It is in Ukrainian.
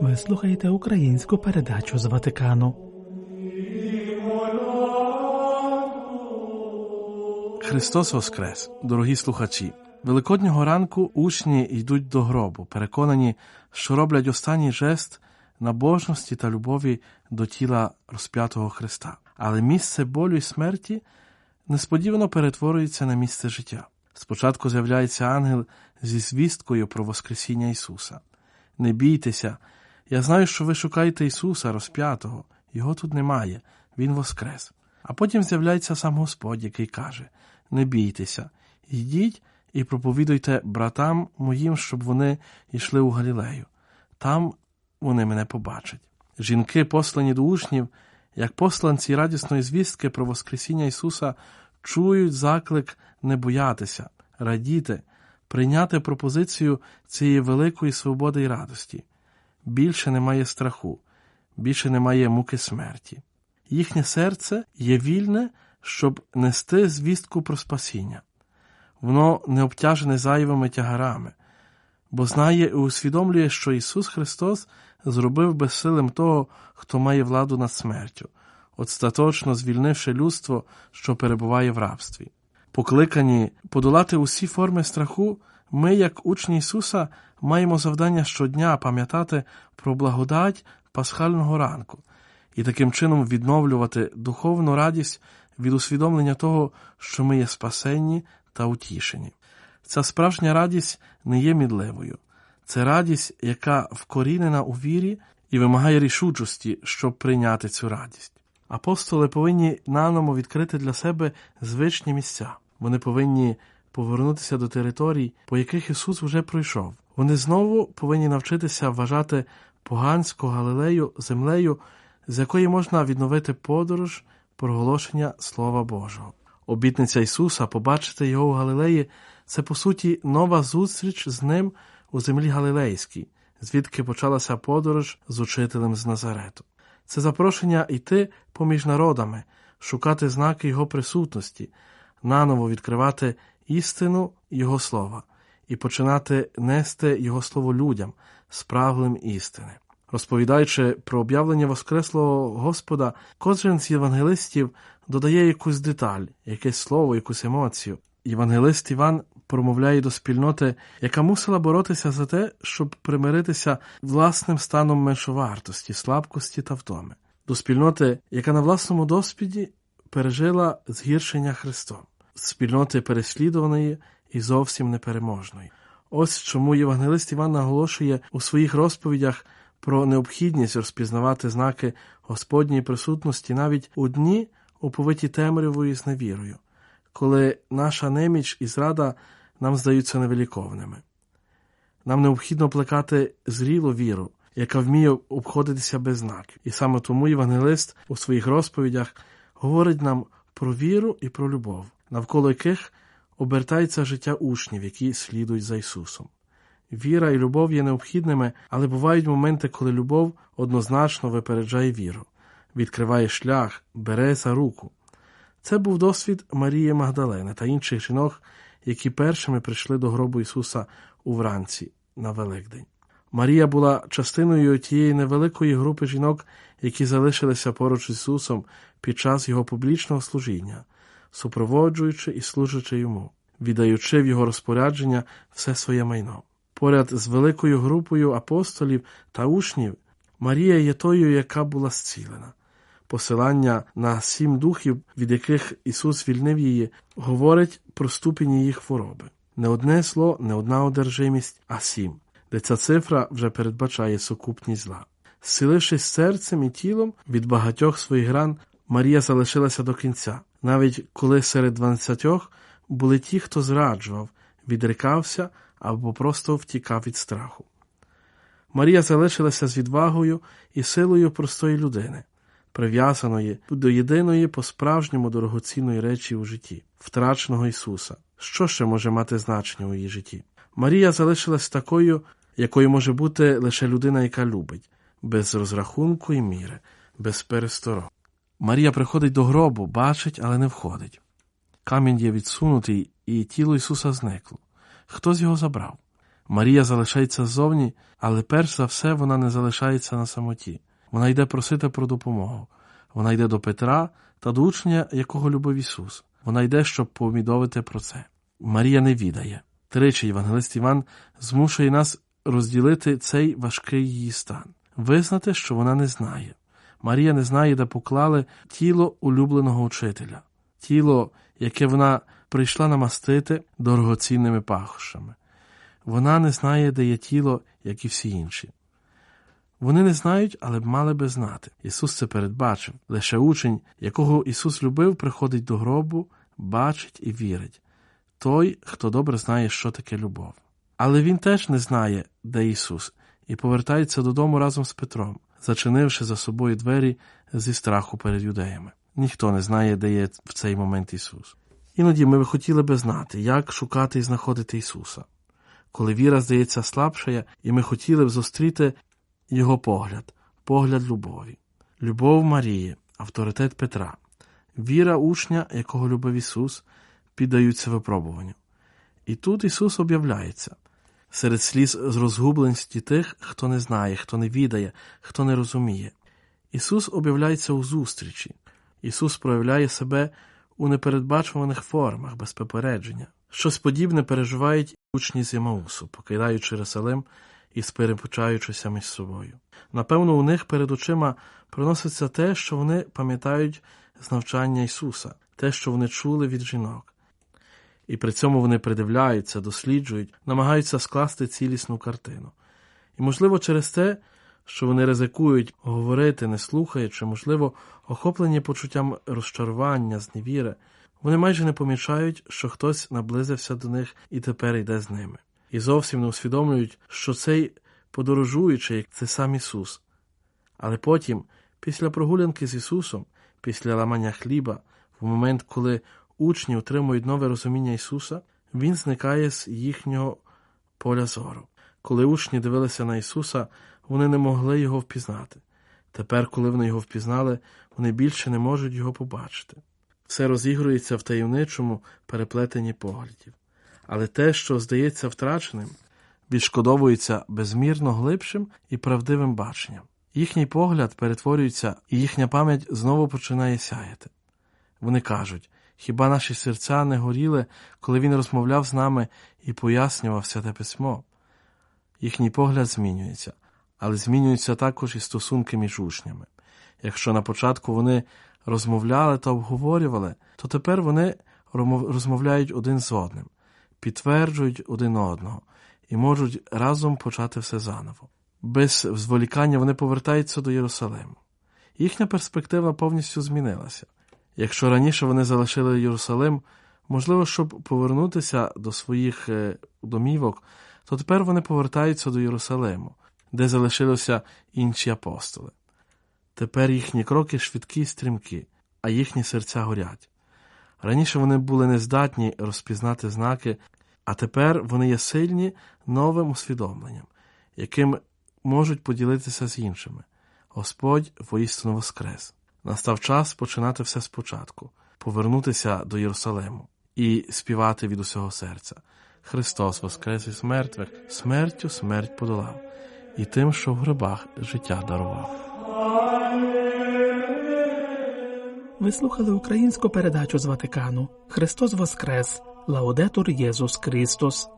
Ви слухаєте українську передачу з Ватикану. Христос Воскрес, дорогі слухачі! Великоднього ранку учні йдуть до гробу, переконані, що роблять останній жест набожності та любові до тіла розп'ятого Христа. Але місце болю і смерті несподівано перетворюється на місце життя. Спочатку з'являється ангел зі звісткою про Воскресіння Ісуса. Не бійтеся, я знаю, що ви шукаєте Ісуса розп'ятого, Його тут немає, Він воскрес. А потім з'являється сам Господь, який каже: Не бійтеся, йдіть і проповідуйте братам моїм, щоб вони йшли у Галілею. Там вони мене побачать. Жінки, послані до учнів, як посланці радісної звістки про Воскресіння Ісуса, чують заклик не боятися, радіти, прийняти пропозицію цієї великої свободи і радості. Більше немає страху, більше немає муки смерті. Їхнє серце є вільне, щоб нести звістку про спасіння. Воно не обтяжене зайвими тягарами, бо знає і усвідомлює, що Ісус Христос зробив безсилим того, хто має владу над смертю, остаточно звільнивши людство, що перебуває в рабстві. Покликані подолати усі форми страху, ми, як учні Ісуса, маємо завдання щодня пам'ятати про благодать пасхального ранку і таким чином відновлювати духовну радість від усвідомлення того, що ми є спасенні та утішені. Ця справжня радість не є мідливою, це радість, яка вкорінена у вірі і вимагає рішучості, щоб прийняти цю радість. Апостоли повинні наново відкрити для себе звичні місця. Вони повинні повернутися до територій, по яких Ісус вже пройшов. Вони знову повинні навчитися вважати поганську Галилею землею, з якої можна відновити подорож проголошення Слова Божого. Обітниця Ісуса побачити його у Галилеї це, по суті, нова зустріч з ним у землі Галилейській, звідки почалася подорож з учителем з Назарету. Це запрошення йти поміж народами, шукати знаки Його присутності, наново відкривати істину Його слова і починати нести Його слово людям, спраглим істини. Розповідаючи про об'явлення Воскреслого Господа, кожен з євангелистів додає якусь деталь, якесь слово, якусь емоцію. Євангелист Іван промовляє до спільноти, яка мусила боротися за те, щоб примиритися власним станом меншовартості, слабкості та втоми, до спільноти, яка на власному досвіді пережила згіршення Христом, спільноти переслідуваної і зовсім непереможної. Ось чому євангелист Іван наголошує у своїх розповідях про необхідність розпізнавати знаки Господньої присутності навіть у дні, уповиті темрявою з невірою, коли наша неміч і зрада нам здаються невеликовними. Нам необхідно плекати зрілу віру, яка вміє обходитися без знаків. І саме тому євангелист у своїх розповідях говорить нам про віру і про любов, навколо яких обертається життя учнів, які слідують за Ісусом. Віра і любов є необхідними, але бувають моменти, коли любов однозначно випереджає віру, відкриває шлях, бере за руку. Це був досвід Марії Магдалени та інших жінок, які першими прийшли до гробу Ісуса у вранці на Великдень. Марія була частиною тієї невеликої групи жінок, які залишилися поруч з Ісусом під час Його публічного служіння, супроводжуючи і служачи йому, віддаючи в Його розпорядження все своє майно. Поряд з великою групою апостолів та учнів Марія є тою, яка була зцілена. Посилання на сім духів, від яких Ісус звільнив її, говорить про ступінь її хвороби. Не одне зло, не одна одержимість, а сім, де ця цифра вже передбачає сукупність зла. Зцілившись серцем і тілом від багатьох своїх ран, Марія залишилася до кінця, навіть коли серед дванадцятьох були ті, хто зраджував, відрікався або просто втікав від страху. Марія залишилася з відвагою і силою простої людини, прив'язаної до єдиної по-справжньому дорогоцінної речі у житті, втраченого Ісуса. Що ще може мати значення у її житті? Марія залишилась такою, якою може бути лише людина, яка любить, без розрахунку і міри, без пересторог. Марія приходить до гробу, бачить, але не входить. Камінь є відсунутий, і тіло Ісуса зникло. Хтось його забрав. Марія залишається ззовні, але перш за все вона не залишається на самоті. Вона йде просити про допомогу. Вона йде до Петра та до учня, якого любив Ісус. Вона йде, щоб повідомити про це. Марія не відає. Тричі Євангелист Іван змушує нас розділити цей важкий її стан, визнати, що вона не знає. Марія не знає, де поклали тіло улюбленого учителя, тіло, яке вона прийшла намастити дорогоцінними пахощами. Вона не знає, де є тіло, як і всі інші. Вони не знають, але мали би знати. Ісус це передбачив. Лише учень, якого Ісус любив, приходить до гробу, бачить і вірить. Той, хто добре знає, що таке любов. Але він теж не знає, де Ісус, і повертається додому разом з Петром, зачинивши за собою двері зі страху перед юдеями. Ніхто не знає, де є в цей момент Ісус. Іноді ми хотіли би знати, як шукати і знаходити Ісуса. Коли віра здається слабшає, і ми хотіли б зустріти Його погляд, погляд любові, любов Марії, авторитет Петра, віра учня, якого любив Ісус, піддаються випробуванню. І тут Ісус об'являється серед сліз з розгубленості тих, хто не знає, хто не відає, хто не розуміє. Ісус об'являється у зустрічі, Ісус проявляє себе у непередбачуваних формах, без попередження. Щось подібне переживають учні з Ємаусу, покидаючи Єрусалим і сперепочаючися між собою. Напевно, у них перед очима проноситься те, що вони пам'ятають з навчання Ісуса, те, що вони чули від жінок. І при цьому вони придивляються, досліджують, намагаються скласти цілісну картину. І, можливо, через те, що вони ризикують говорити, не слухаючи, можливо, охоплені почуттям розчарування, зневіри, вони майже не помічають, що хтось наблизився до них і тепер йде з ними. І зовсім не усвідомлюють, що цей подорожуючий це сам Ісус. Але потім, після прогулянки з Ісусом, після ламання хліба, в момент, коли учні отримують нове розуміння Ісуса, Він зникає з їхнього поля зору. Коли учні дивилися на Ісуса, вони не могли його впізнати. Тепер, коли вони його впізнали, вони більше не можуть його побачити. Все розігрується в таємничому переплетенні поглядів. Але те, що здається втраченим, відшкодовується безмірно глибшим і правдивим баченням. Їхній погляд перетворюється, і їхня пам'ять знову починає сяяти. Вони кажуть хіба наші серця не горіли, коли він розмовляв з нами і пояснював святе письмо? Їхній погляд змінюється, але змінюються також і стосунки між учнями. Якщо на початку вони розмовляли та обговорювали, то тепер вони розмовляють один з одним, підтверджують один одного і можуть разом почати все заново. Без зволікання вони повертаються до Єрусалиму. Їхня перспектива повністю змінилася. Якщо раніше вони залишили Єрусалим, можливо, щоб повернутися до своїх е, домівок, то тепер вони повертаються до Єрусалиму, де залишилися інші апостоли. Тепер їхні кроки швидкі й стрімкі, а їхні серця горять. Раніше вони були нездатні розпізнати знаки, а тепер вони є сильні новим усвідомленням, яким можуть поділитися з іншими. Господь воістину воскрес. Настав час починати все спочатку, повернутися до Єрусалиму і співати від усього серця. Христос воскрес із мертвих, смертю смерть подолав, і тим, що в гробах життя дарував. Ви слухали українську передачу з Ватикану Христос Воскрес, Лаудетур Єсус Христос.